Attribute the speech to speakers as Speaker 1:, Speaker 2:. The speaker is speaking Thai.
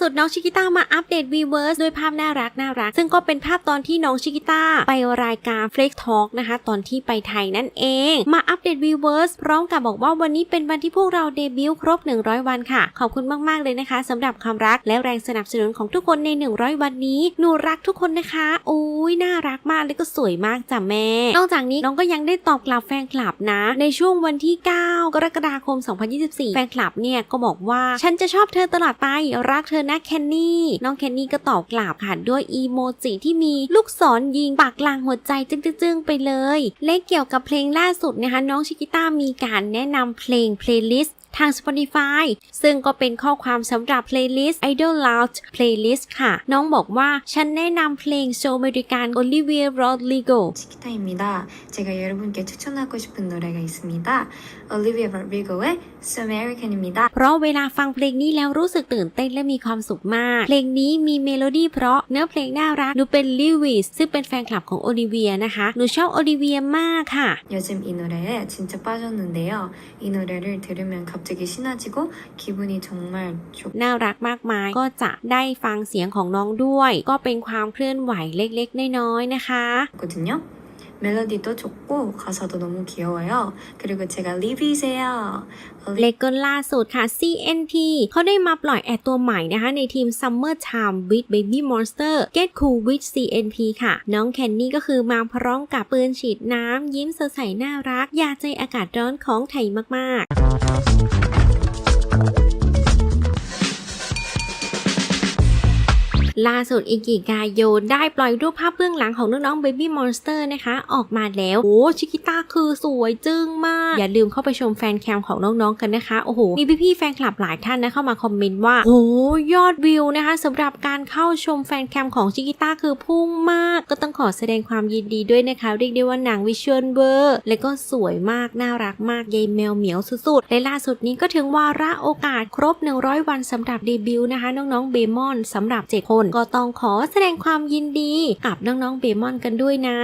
Speaker 1: สุดน้องชิกิต้ามาอัปเดตวีเวิร์สด้วยภาพน่ารักน่ารัก ซึ่งก็เป็นภาพตอนที่น้องชิกิต้าไปรายการ f l e x Talk นะคะ ตอนที่ไปไทยนั่นเอง มาอัปเดตวีเวิร์สพร้อมกับบอกว่าวันนี้เป็นวันที่พวกเราเดบิวต์ครบ 100 วันค่ะ ขอบคุณมาก ๆ เลยนะคะสำหรับความรักและแรงสนับสนุนของทุกคนใน 100 วันนี้หนูรักทุกคนนะคะโอ้ยน่ารักมากและก็สวยมากจ้ะแม่ นอกจากนี้น้องก็ยังได้ตอบกลับแฟนคลับนะ ในช่วงวันที่ 9 กรกฎาคม 2024 แฟนคลับเนี่ยก็บอกว่าฉันจะชอบเธอตลอดไปรักเธอนะแคนนี่ น้องแคนนี่ก็ตอบกลับค่ะด้วยอีโมจิที่มีลูกศรยิงปากลางหัวใจจึ้งๆไปเลย และเกี่ยวกับเพลงล่าสุดนะคะน้องชิกิต้ามีการแนะนำเพลงเพลย์ลิสต์ ทาง Spotify ซึ่งก็เป็นข้อความสำหรับ playlist Idol Lounge Playlist ค่ะ น้องบอกว่า ฉันแนะนำเพลงโชว์อเมริกัน Olivia Rodrigo
Speaker 2: 치키타입니다 제가 여러분께 추천하고 싶은 노래가 있습니다 Olivia Rodrigo 의 So American 입니다
Speaker 1: เพราะเวลาฟังเพลงนี้แล้วรู้สึกตื่นเต้นและมีความสุขมาก เพลงนี้มีเมโลดี้เพราะเนื้อเพลงน่ารักหนูเป็นลิวิสซึ่งเป็นแฟนคลับของโอลิเวียนะคะหนูชอบโอลิเวียมากค่ะ
Speaker 2: 요즘이노래에진짜빠졌는데요이노래를들으면갑 자기 신나지고 기분이 정말 좋
Speaker 1: น่ารักมากมาย ก็จะได้ฟังเสียงของน้องด้วย ก็เป็นความเคลื่อนไหวเล็กๆ น้อยๆ นะคะ
Speaker 2: 거든요. 멜로디도 좋고 가사도 너무 귀여워요. 그리고 제가 리비세요.
Speaker 1: เลกเกิลล่าสุดค่ะ CNT เขาได้มาปล่อยแอดตัวใหม่นะคะ ในทีม Summer Time with Baby Monster Get Cool with CNT ค่ะ น้องแคนนี่ก็คือมาพร้อมกับปืนฉีดน้ำ ยิ้มสดใสน่ารัก อยากใจอากาศร้อนของไทยมากๆ ล่าสุดอิกิกายโยได้ปล่อยรูปภาพเบื้องหลังของน้องๆ Baby Monster นะคะ ออกมาแล้ว โอ้ชิกิต้าคือสวยจึ้งมาก อย่าลืมเข้าไปชมแฟนแคมของน้องๆกันนะคะ โอ้โห มีพี่ๆแฟนคลับหลายท่านนะเข้ามาคอมเมนต์ว่า โอ้ยอดวิวนะคะสำหรับการเข้าชมแฟนแคมของชิกิต้าคือพุ่งมาก ก็ต้องขอแสดงความยินดีด้วยนะคะ เรียกได้ว่าหนังวิชวลเวอร์และก็สวยมากน่ารักมากยายแมวเหมียวสุดๆและล่าสุดนี้ก็ถึงวาระโอกาสครบ 100 วันสำหรับเดบิวต์นะคะน้องๆเบมอนสำหรับ 7 คน ก็ต้องขอแสดงความยินดีกับน้องๆเบมอนกันด้วยนะ